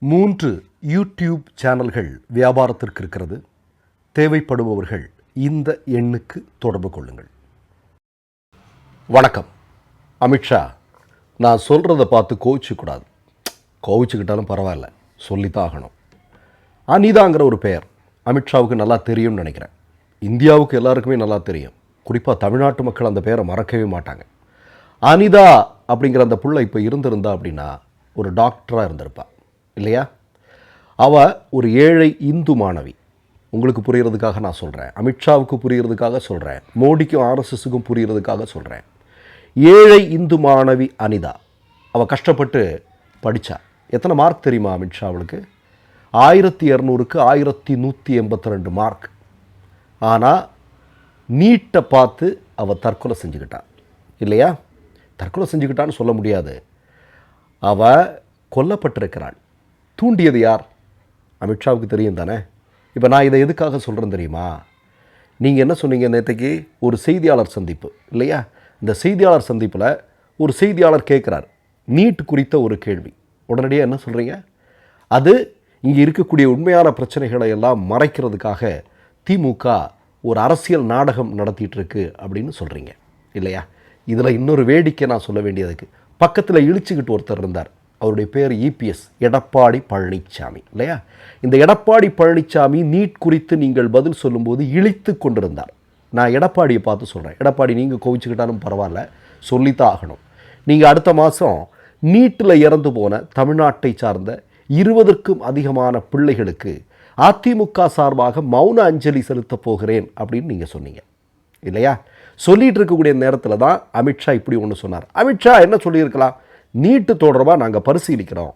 மூன்று யூடியூப் சேனல்கள் வியாபாரத்திற்கு இருக்கிறது. தேவைப்படுபவர்கள் இந்த எண்ணுக்கு தொடர்பு கொள்ளுங்கள். வணக்கம். அமித்ஷா நான் சொல்கிறத பார்த்து கோவிச்சிக்கூடாது. கோவிச்சுக்கிட்டாலும் பரவாயில்ல சொல்லித்தான் ஆகணும். அனிதாங்கிற ஒரு பெயர் அமித்ஷாவுக்கு நல்லா தெரியும்னு நினைக்கிறேன். இந்தியாவுக்கு எல்லாருக்குமே நல்லா தெரியும். குறிப்பாக தமிழ்நாட்டு மக்கள் அந்த பெயரை மறக்கவே மாட்டாங்க. அனிதா அப்படிங்கிற அந்த புள்ள இப்போ இருந்திருந்தா அப்படின்னா ஒரு டாக்டராக இருந்திருப்பாள் இல்லையா? அவ ஒரு ஏழை இந்து மாணவி. உங்களுக்கு புரியறதுக்காக நான் சொல்கிறேன் அமித்ஷாவுக்கு புரியறதுக்காக சொல்கிறேன் மோடிக்கும் ஆர்எஸ்எஸுக்கும் புரியறதுக்காக சொல்கிறேன் ஏழை இந்து மாணவி அனிதா. அவள் கஷ்டப்பட்டு படித்தா எத்தனை மார்க் தெரியுமா அமித்ஷா அவளுக்கு? ஆயிரத்தி இரநூறுக்கு ஆயிரத்தி நூற்றி எண்பத்தி ரெண்டு மார்க். ஆனால் நீட்டை பார்த்து அவள் தற்கொலை செஞ்சுக்கிட்டான் இல்லையா? தற்கொலை செஞ்சுக்கிட்டான்னு சொல்ல முடியாது. அவ கொல்லப்பட்டிருக்கிறாள். தூண்டியது யார்? அமித்ஷாவுக்கு தெரியும் தானே? இப்போ நான் இதை எதுக்காக சொல்கிறேன் தெரியுமா? நீங்கள் என்ன சொன்னீங்க நேற்றுக்கு ஒரு செய்தியாளர் சந்திப்பு இல்லையா? இந்த செய்தியாளர் சந்திப்பில் ஒரு செய்தியாளர் கேட்குறார் நீட் குறித்த ஒரு கேள்வி. உடனடியாக என்ன சொல்கிறீங்க அது இங்கே இருக்கக்கூடிய உண்மையான பிரச்சனைகளை எல்லாம் மறைக்கிறதுக்காக திமுக ஒரு அரசியல் நாடகம் நடத்திட்டுருக்கு அப்படின்னு சொல்கிறீங்க இல்லையா? இதில் இன்னொரு வேடிக்கை நான் சொல்ல வேண்டியதுக்கு பக்கத்தில் இழிச்சுக்கிட்டு ஒருத்தர் இருந்தார். அவருடைய பேர் இபிஎஸ் எடப்பாடி பழனிசாமி இல்லையா? இந்த எடப்பாடி பழனிசாமி நீட் குறித்து நீங்கள் பதில் சொல்லும்போது இழித்து கொண்டிருந்தார். நான் எடப்பாடியை பார்த்து சொல்கிறேன் எடப்பாடி நீங்கள் கோவிச்சுக்கிட்டாலும் பரவாயில்ல சொல்லித்தான் ஆகணும். நீங்கள் அடுத்த மாதம் நீட்டில் இறந்து போன தமிழ்நாட்டை சார்ந்த இருபதற்கும் அதிகமான பிள்ளைகளுக்கு அதிமுக சார்பாக மௌன அஞ்சலி செலுத்தப் போகிறேன் அப்படின்னு நீங்கள் சொன்னீங்க. இல்லையா? சொல்லிகிட்டு இருக்கக்கூடிய நேரத்தில் தான் அமித்ஷா இப்படி ஒன்று சொன்னார். அமித்ஷா என்ன சொல்லியிருக்கலாம்? நீட்டு தொடர்பாக நாங்கள் பரிசீலிக்கிறோம்.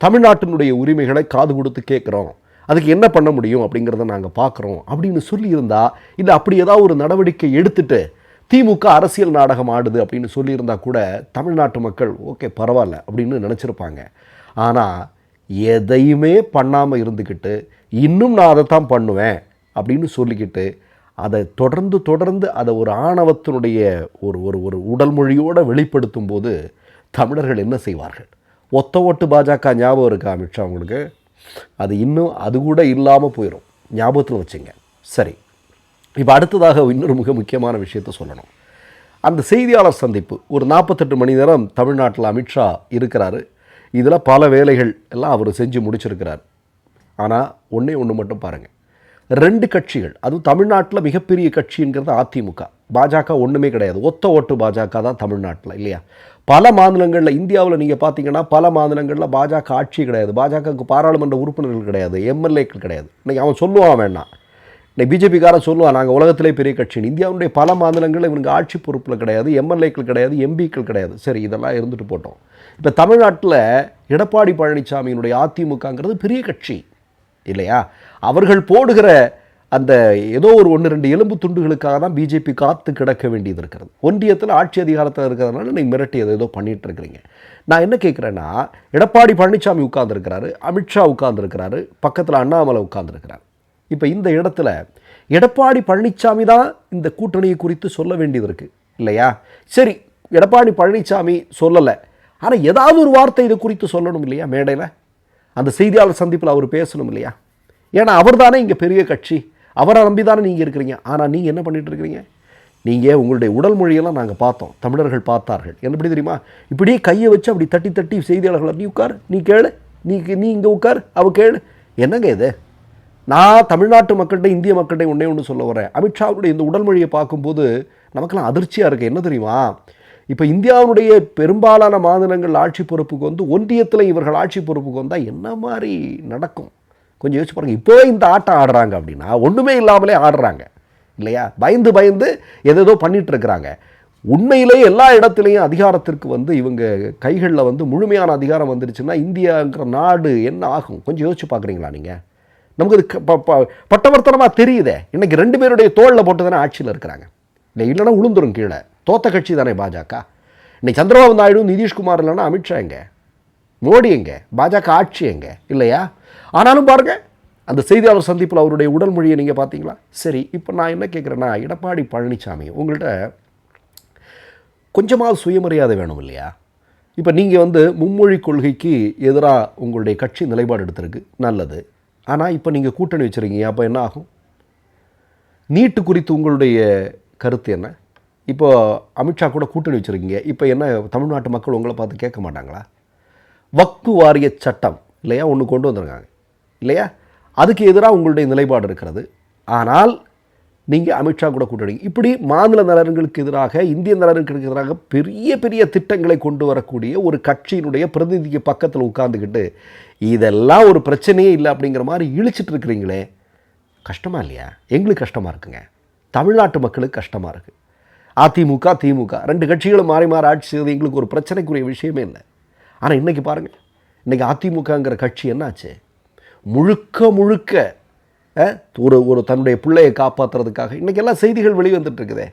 தமிழ்நாட்டினுடைய உரிமைகளை காது கொடுத்து கேட்குறோம். அதுக்கு என்ன பண்ண முடியும் அப்படிங்கிறத நாங்கள் பார்க்குறோம் அப்படின்னு சொல்லியிருந்தா இல்லை அப்படி ஏதாவது ஒரு நடவடிக்கை எடுத்துட்டு திமுக அரசியல் நாடகம் ஆடுது அப்படின்னு சொல்லியிருந்தா கூட தமிழ்நாட்டு மக்கள் ஓகே பரவாயில்ல அப்படின்னு நினச்சிருப்பாங்க. ஆனால் எதையுமே பண்ணாமல் இருந்துக்கிட்டு இன்னும் நான் அதை தான் பண்ணுவேன் அப்படின்னு சொல்லிக்கிட்டு அதை தொடர்ந்து தொடர்ந்து அதை ஒரு ஆணவத்தினுடைய ஒரு ஒரு ஒரு உடல் மொழியோடு வெளிப்படுத்தும் போது தமிழர்கள் என்ன செய்வார்கள்? ஒத்த ஓட்டு பாஜக ஞாபகம் இருக்கா அமித்ஷா உங்களுக்கு? அது இன்னும் அது கூட இல்லாமல் போயிடும் ஞாபகத்தில் வச்சுங்க. சரி. இப்போ அடுத்ததாக இன்னொரு மிக முக்கியமான விஷயத்த சொல்லணும். அந்த செய்தியாளர் சந்திப்பு ஒரு நாற்பத்தெட்டு மணி நேரம் தமிழ்நாட்டில் அமித்ஷா இருக்கிறாரு. இதில் பல வேலைகள் எல்லாம் அவர் செஞ்சு முடிச்சிருக்கிறார். ஆனால் ஒன்றே ஒன்று மட்டும் பாருங்கள் ரெண்டு கட்சிகள் அதுவும் தமிழ்நாட்டில் மிகப்பெரிய கட்சிங்கிறது அதிமுக. பாஜக ஒன்றுமே கிடையாது. ஒத்த ஓட்டு பாஜக தான் தமிழ்நாட்டில் இல்லையா? பல மாநிலங்களில் இந்தியாவில் நீங்கள் பார்த்தீங்கன்னா பல மாநிலங்களில் பாஜக ஆட்சி கிடையாது. பாஜகவுக்கு பாராளுமன்ற உறுப்பினர்கள் கிடையாது எம்எல்ஏக்கள் கிடையாது. இன்றைக்கி அவன் சொல்லுவான் வேண்டாம் இன்னைக்கு பிஜேபிக்காரன் சொல்லுவான் நாங்கள் உலகத்திலே பெரிய கட்சின்னு. இந்தியாவுடைய பல மாநிலங்களில் இவனுக்கு ஆட்சி பொறுப்பில் கிடையாது எம்எல்ஏக்கள் கிடையாது எம்பிக்கள் கிடையாது. சரி இதெல்லாம் இருந்துட்டு போட்டோம். இப்போ தமிழ்நாட்டில் எடப்பாடி பழனிசாமியினுடைய அதிமுகங்கிறது பெரிய கட்சி இல்லையா? அவர்கள் போடுகிற அந்த ஏதோ ஒரு ஒன்று ரெண்டு எலும்பு துண்டுகளுக்காக தான் பிஜேபி காத்து கிடக்க வேண்டியது இருக்கிறது. ஒன்றியத்தில் ஆட்சி அதிகாரத்தில் இருக்கிறதுனால நீங்கள் மிரட்டி அதை ஏதோ பண்ணிகிட்டு இருக்கிறீங்க. நான் என்ன கேட்குறேன்னா எடப்பாடி பழனிசாமி உட்கார்ந்துருக்கிறாரு அமித்ஷா உட்கார்ந்துருக்கிறாரு பக்கத்தில் அண்ணாமலை உட்கார்ந்துருக்கிறார். இப்போ இந்த இடத்துல எடப்பாடி பழனிசாமி தான் இந்த கூட்டணியை குறித்து சொல்ல வேண்டியது இருக்குது இல்லையா? சரி எடப்பாடி பழனிசாமி சொல்லலை. ஆனால் ஏதாவது ஒரு வார்த்தை இது குறித்து சொல்லணும் இல்லையா மேடையில்? அந்த செய்தியாளர் சந்திப்பில் அவர் பேசணும் இல்லையா? ஏன்னா அவர் தானே இங்கே பெரிய கட்சி. அவரை நம்பி தானே நீங்கள் இருக்கிறீங்க. ஆனால் நீங்கள் என்ன பண்ணிகிட்டு இருக்கிறீங்க? நீங்கள் உங்களுடைய உடல் மொழியெல்லாம் நாங்கள் பார்த்தோம். தமிழர்கள் பார்த்தார்கள். என்ன எப்படி தெரியுமா? இப்படியே கையை வச்சு அப்படி தட்டி தட்டி செய்தியாளர்களை நீ உட்கார் நீ கேளு நீ நீ இங்கே உட்கார் அவ கேளு. என்னங்க இது? நான் தமிழ்நாட்டு மக்கள்கிட்ட இந்திய மக்கள்கிட்ட ஒன்றே ஒன்று சொல்ல வரேன். அமித்ஷாவுடைய இந்த உடல் மொழியை பார்க்கும்போது நமக்கெல்லாம் அதிர்ச்சியாக இருக்குது என்ன தெரியுமா? இப்போ இந்தியாவுடைய பெரும்பாலான மாநிலங்கள் ஆட்சி பொறுப்புக்கு வந்து ஒன்றியத்தில் இவர்கள் ஆட்சி பொறுப்புக்கு வந்தால் என்ன மாதிரி நடக்கும்? கொஞ்சம் யோசிச்சு பாருங்கள் இப்போ இந்த ஆட்டம் ஆடுறாங்க அப்படின்னா ஒன்றுமே இல்லாமலே ஆடுறாங்க. இல்லையா? பயந்து பயந்து எதேதோ பண்ணிகிட்ருக்குறாங்க உண்மையிலேயே எல்லா இடத்துலையும் அதிகாரத்திற்கு வந்து இவங்க கைகளில் வந்து முழுமையான அதிகாரம் வந்துருச்சுன்னா இந்தியாங்கிற நாடு என்ன ஆகும்? கொஞ்சம் யோசிச்சு பார்க்குறீங்களா நீங்கள் நமக்கு இது க- ப- ப- பட்டவர்த்தனமாக தெரியுதே. இன்றைக்கி ரெண்டு பேருடைய தோளில் போட்டு தானே ஆட்சியில் இருக்கிறாங்க. இல்லை இல்லைன்னா உளுந்துரும் கீழே. தோத்த கட்சி தானே பாஜக. இன்னைக்கு சந்திரபாபு நாயுடு நிதிஷ்குமார் இல்லைன்னா அமித்ஷா எங்க? மோடி எங்க? பாஜக ஆட்சி எங்க? இல்லையா? ஆனாலும் பாருங்கள் அந்த செய்தியாளர் சந்திப்பில் அவருடைய உடல் மொழியை நீங்கள் பார்த்தீங்களா? சரி இப்போ நான் என்ன கேட்குறேன்னா எடப்பாடி பழனிசாமி உங்கள்கிட்ட கொஞ்சமாவது சுயமரியாதை வேணும் இல்லையா? இப்போ நீங்கள் வந்து மும்மொழி கொள்கைக்கு எதிராக உங்களுடைய கட்சி நிலைப்பாடு எடுத்திருக்கு நல்லது. ஆனால் இப்போ நீங்கள் கூட்டணி வச்சுருக்கீங்க அப்போ என்ன ஆகும்? நீட்டு குறித்து உங்களுடைய கருத்து என்ன? இப்போ அமித்ஷா கூட கூட்டணி வச்சுருக்கீங்க இப்போ என்ன தமிழ்நாட்டு மக்கள் உங்களை பார்த்து கேட்க மாட்டாங்களா? வக்கு வாரிய சட்டம் இல்லையா? ஒன்று கொண்டு வந்திருக்காங்க. இல்லையா? அதுக்கு எதிராக உங்களுடைய நிலைப்பாடு இருக்கிறது. ஆனால் நீங்கள் அமித்ஷா கூட கூட்டணி. இப்படி மாநில நலன்களுக்கு எதிராக இந்திய நலன்களுக்கு எதிராக பெரிய பெரிய திட்டங்களை கொண்டு வரக்கூடிய ஒரு கட்சியினுடைய பிரதிநிதிக்கு பக்கத்தில் உட்காந்துக்கிட்டு இதெல்லாம் ஒரு பிரச்சனையே இல்லை அப்படிங்கிற மாதிரி இழிச்சிட்டு இருக்கிறீங்களே. கஷ்டமா இல்லையா? எங்களுக்கு கஷ்டமாக இருக்குங்க. தமிழ்நாட்டு மக்களுக்கு கஷ்டமாக இருக்குது அதிமுக திமுக ரெண்டு கட்சிகளும் மாறி மாறி ஆட்சி செய்வது எங்களுக்கு ஒரு பிரச்சனைக்குரிய விஷயமே இல்லை. ஆனால் இன்றைக்கி பாருங்கள் இன்றைக்கி அதிமுகங்கிற கட்சி என்னாச்சு? முழுக்க முழுக்க ஒரு ஒரு தன்னுடைய பிள்ளையை காப்பாற்றுறதுக்காக இன்றைக்கி எல்லாம் செய்திகள் வெளிவந்துட்டுருக்குதே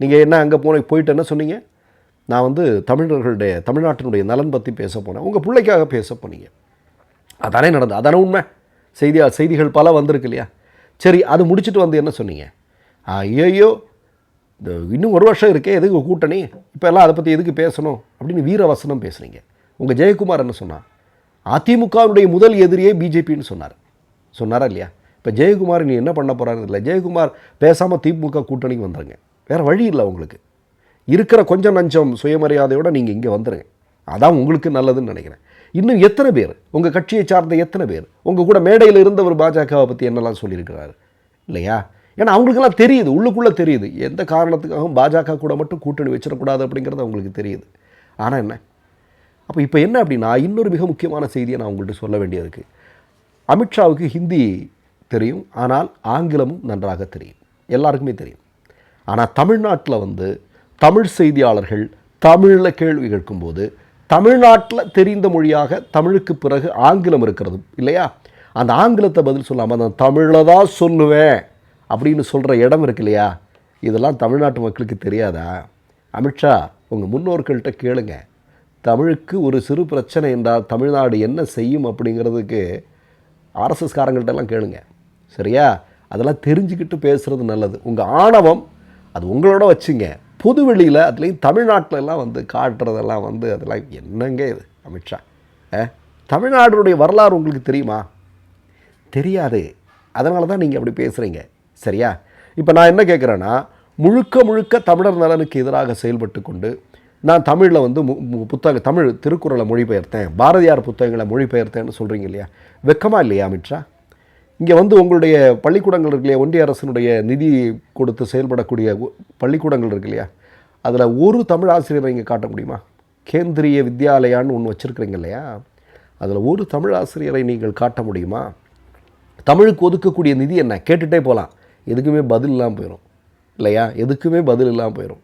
நீங்கள் என்ன அங்கே போன போயிட்டு என்ன சொன்னீங்க? நான் வந்து தமிழர்களுடைய தமிழ்நாட்டினுடைய நலன் பற்றி பேச போனேன். உங்கள் பிள்ளைக்காக பேச போனீங்க. அதானே நடந்தது. அதானே உண்மை. செய்தியா செய்திகள் பல வந்திருக்கு இல்லையா? சரி அது முடிச்சுட்டு வந்து என்ன சொன்னீங்க? ஐயோ இந்த இன்னும் ஒரு வருஷம் இருக்கே எதுக்கு கூட்டணி? இப்போ எல்லாம் அதை பற்றி எதுக்கு பேசணும்? அப்படின்னு வீரவசனம் பேசுகிறீங்க உங்கள் ஜெயக்குமார் என்ன சொன்னான் அதிமுகவுடைய முதல் எதிரியே பிஜேபின்னு சொன்னார். சொன்னாரா இல்லையா? இப்போ ஜெயக்குமார் நீ என்ன பண்ண போகிறாரு இல்லை ஜெயக்குமார் பேசாமல் திமுக கூட்டணிக்கு வந்துடுங்க வேறு வழி இல்லை உங்களுக்கு. இருக்கிற கொஞ்சம் நஞ்சம் சுயமரியாதையோட நீங்கள் இங்கே வந்துடுங்க அதான் உங்களுக்கு நல்லதுன்னு நினைக்கிறேன். இன்னும் எத்தனை பேர்? உங்கள் கட்சியை சார்ந்த எத்தனை பேர்? உங்கள் கூட மேடையில் இருந்தவர் பாஜகவை பற்றி என்னெல்லாம் சொல்லியிருக்கிறாரு? இல்லையா? ஏன்னா அவங்களுக்கெல்லாம் தெரியுது. உள்ளுக்குள்ளே தெரியுது. எந்த காரணத்துக்காகவும் பாஜக கூட மட்டும் கூட்டணி வச்சிடக்கூடாது அப்படிங்கிறது அவங்களுக்கு தெரியுது. ஆனால் என்ன? அப்போ இப்போ என்ன அப்படின்னா இன்னொரு மிக முக்கியமான செய்தியை நான் உங்கள்கிட்ட சொல்ல வேண்டியதுக்கு. அமித்ஷாவுக்கு ஹிந்தி தெரியும் ஆனால் ஆங்கிலமும் நன்றாக தெரியும். எல்லாருக்குமே தெரியும். ஆனால் தமிழ்நாட்டில் வந்து தமிழ் செய்தியாளர்கள் தமிழில் கேள்வி கேட்கும்போது தமிழ்நாட்டில் தெரிந்த மொழியாக தமிழுக்கு பிறகு ஆங்கிலம் இருக்கிறது இல்லையா? அந்த ஆங்கிலத்தை பதில் சொல்லாமல் நான் தமிழில் தான் சொல்லுவேன் அப்படின்னு சொல்கிற இடம் இருக்கு இல்லையா? இதெல்லாம் தமிழ்நாட்டு மக்களுக்கு தெரியாதா? அமித்ஷா உங்கள் முன்னோர்கள்ட்ட கேளுங்கள் தமிழுக்கு ஒரு சிறு பிரச்சனை என்றால் தமிழ்நாடு என்ன செய்யும் அப்படிங்கிறதுக்கு ஆர்எஸ்எஸ் காரங்கள்ட்டெல்லாம் கேளுங்க. சரியா? அதெல்லாம் தெரிஞ்சுக்கிட்டு பேசுகிறது நல்லது. உங்கள் ஆணவம் அது உங்களோட வச்சுங்க. பொது வெளியில் அதுலேயும் தமிழ்நாட்டில் எல்லாம் வந்து காட்டுறதெல்லாம் வந்து அதெல்லாம் என்னங்க இது அமித்ஷா தமிழ்நாடுடைய வரலாறு உங்களுக்கு தெரியுமா? தெரியாது. அதனால தான் நீங்கள் அப்படி பேசுகிறீங்க சரியா? இப்போ நான் என்ன கேட்குறேன்னா முழுக்க முழுக்க தமிழர் நலனுக்கு எதிராக செயல்பட்டு கொண்டு நான் தமிழில் வந்து மு- புத்தக தமிழ் திருக்குறளை மொழிபெயர்த்தேன். பாரதியார் புத்தகங்களை மொழிபெயர்த்தேன்னு சொல்கிறீங்க இல்லையா? வெக்கமா இல்லையா அமித்ஷா? இங்கே வந்து உங்களுடைய பள்ளிக்கூடங்கள் இருக்கு இல்லையா? ஒன்றிய அரசினுடைய நிதி கொடுத்து செயல்படக்கூடிய பள்ளிக்கூடங்கள் இருக்கு இல்லையா? அதில் ஒரு தமிழ் ஆசிரியரை இங்கே காட்ட முடியுமா? கேந்திரிய வித்யாலயான்னு ஒன்று வச்சுருக்கிறீங்க இல்லையா? அதில் ஒரு தமிழ் ஆசிரியரை நீங்கள் காட்ட முடியுமா? தமிழுக்கு ஒதுக்கக்கூடிய நிதி என்ன? கேட்டுகிட்டே போகலாம் எதுக்குமே பதில் இல்லாமல் போயிடும் இல்லையா? எதுக்குமே பதில் இல்லாமல் போயிடும்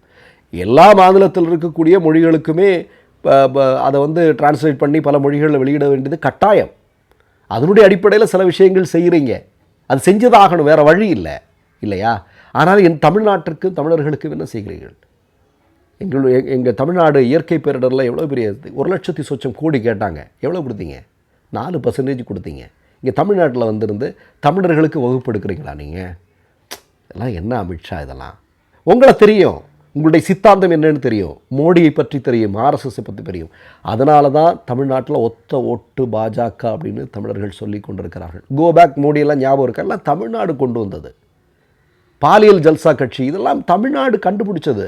எல்லா மாநிலத்தில் இருக்கக்கூடிய மொழிகளுக்குமே ப- ப- அதை வந்து டிரான்ஸ்லேட் பண்ணி பல மொழிகளில் வெளியிட வேண்டியது கட்டாயம். அதனுடைய அடிப்படையில் சில விஷயங்கள் செய்கிறீங்க அது செஞ்சதாகணும் வேறு வழி இல்லை. இல்லையா? ஆனால் என் தமிழ்நாட்டிற்கு தமிழர்களுக்கு என்ன செய்கிறீர்கள்? எங்கள் எங்கள் தமிழ்நாடு இயற்கை பேரிடரில் எவ்வளோ பெரிய ஒரு லட்சத்தி சொச்சம் கோடி கேட்டாங்க. எவ்வளோ கொடுத்தீங்க? நாலு பர்சன்டேஜ் கொடுத்தீங்க. இங்கே தமிழ்நாட்டில் வந்திருந்து தமிழர்களுக்கு வகுப்பு எடுக்கிறீங்களா நீங்கள் இதெல்லாம் என்ன அமித்ஷா இதெல்லாம்? உங்களை தெரியும். உங்களுடைய சித்தாந்தம் என்னன்னு தெரியும். மோடியை பற்றி தெரியும். ஆர்எஸ்எஸை பற்றி தெரியும். அதனால தான் தமிழ்நாட்டில் ஒத்த ஒட்டு பாஜக அப்படின்னு தமிழர்கள் சொல்லி கொண்டிருக்கிறார்கள். கோ பேக் மோடியெல்லாம் ஞாபகம் இருக்கா? எல்லாம் தமிழ்நாடு கொண்டு வந்தது. பாலியல் ஜல்சா கட்சி இதெல்லாம் தமிழ்நாடு கண்டுபிடிச்சது.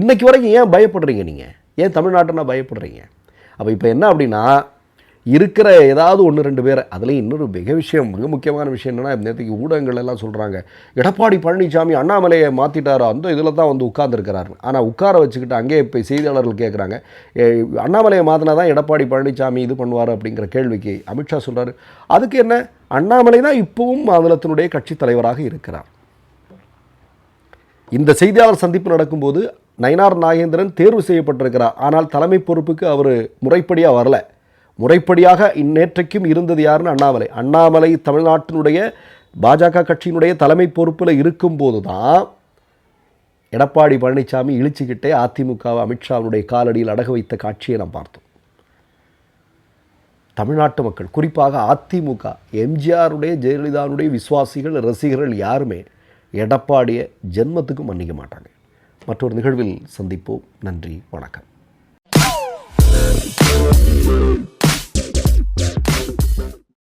இன்றைக்கு வரைக்கும் ஏன் பயப்படுறீங்க நீங்கள் ஏன் தமிழ்நாட்டுனா பயப்படுறீங்க? அப்போ இப்போ என்ன அப்படின்னா இருக்கிற ஏதாவது ஒன்று ரெண்டு பேர். அதுலேயும் இன்னொரு மிக விஷயம் மிக முக்கியமான விஷயம் என்னென்னா நேற்றுக்கு ஊடகங்கள் எல்லாம் சொல்கிறாங்க எடப்பாடி பழனிசாமி அண்ணாமலையை மாற்றிட்டாரோ அந்த இதில் தான் வந்து உட்கார்ந்துருக்கிறாரு. ஆனால் உட்கார வச்சுக்கிட்டு அங்கேயே இப்போ செய்தியாளர்கள் கேட்குறாங்க அண்ணாமலையை மாற்றினா தான் எடப்பாடி பழனிசாமி இது பண்ணுவார் அப்படிங்கிற கேள்விக்கு அமித்ஷா சொல்கிறாரு அதுக்கு என்ன? அண்ணாமலை தான் இப்போவும் மாநிலத்தினுடைய கட்சித் தலைவராக இருக்கிறார். இந்த செய்தியாளர் சந்திப்பு நடக்கும்போது நயனார் நாகேந்திரன் தேர்வு செய்யப்பட்டிருக்கிறார். ஆனால் தலைமை பொறுப்புக்கு அவர் முறைப்படியாக வரலை. முறைப்படியாக இந்நேற்றைக்கும் இருந்தது யாருன்னு அண்ணாமலை. அண்ணாமலை தமிழ்நாட்டினுடைய பாஜக கட்சியினுடைய தலைமை பொறுப்பில் இருக்கும்போது தான் எடப்பாடி பழனிசாமி இழிச்சுக்கிட்டே அதிமுகவை அமித்ஷாவுடைய காலடியில் அடக வைத்த காட்சியை நாம் பார்த்தோம். தமிழ்நாட்டு மக்கள் குறிப்பாக அதிமுக எம்ஜிஆருடைய ஜெயலலிதாவுடைய விசுவாசிகள் ரசிகர்கள் யாருமே எடப்பாடியை ஜென்மத்துக்கும் மன்னிக்க மாட்டாங்க. மற்றொரு நிகழ்வில் சந்திப்போம். நன்றி வணக்கம். Thank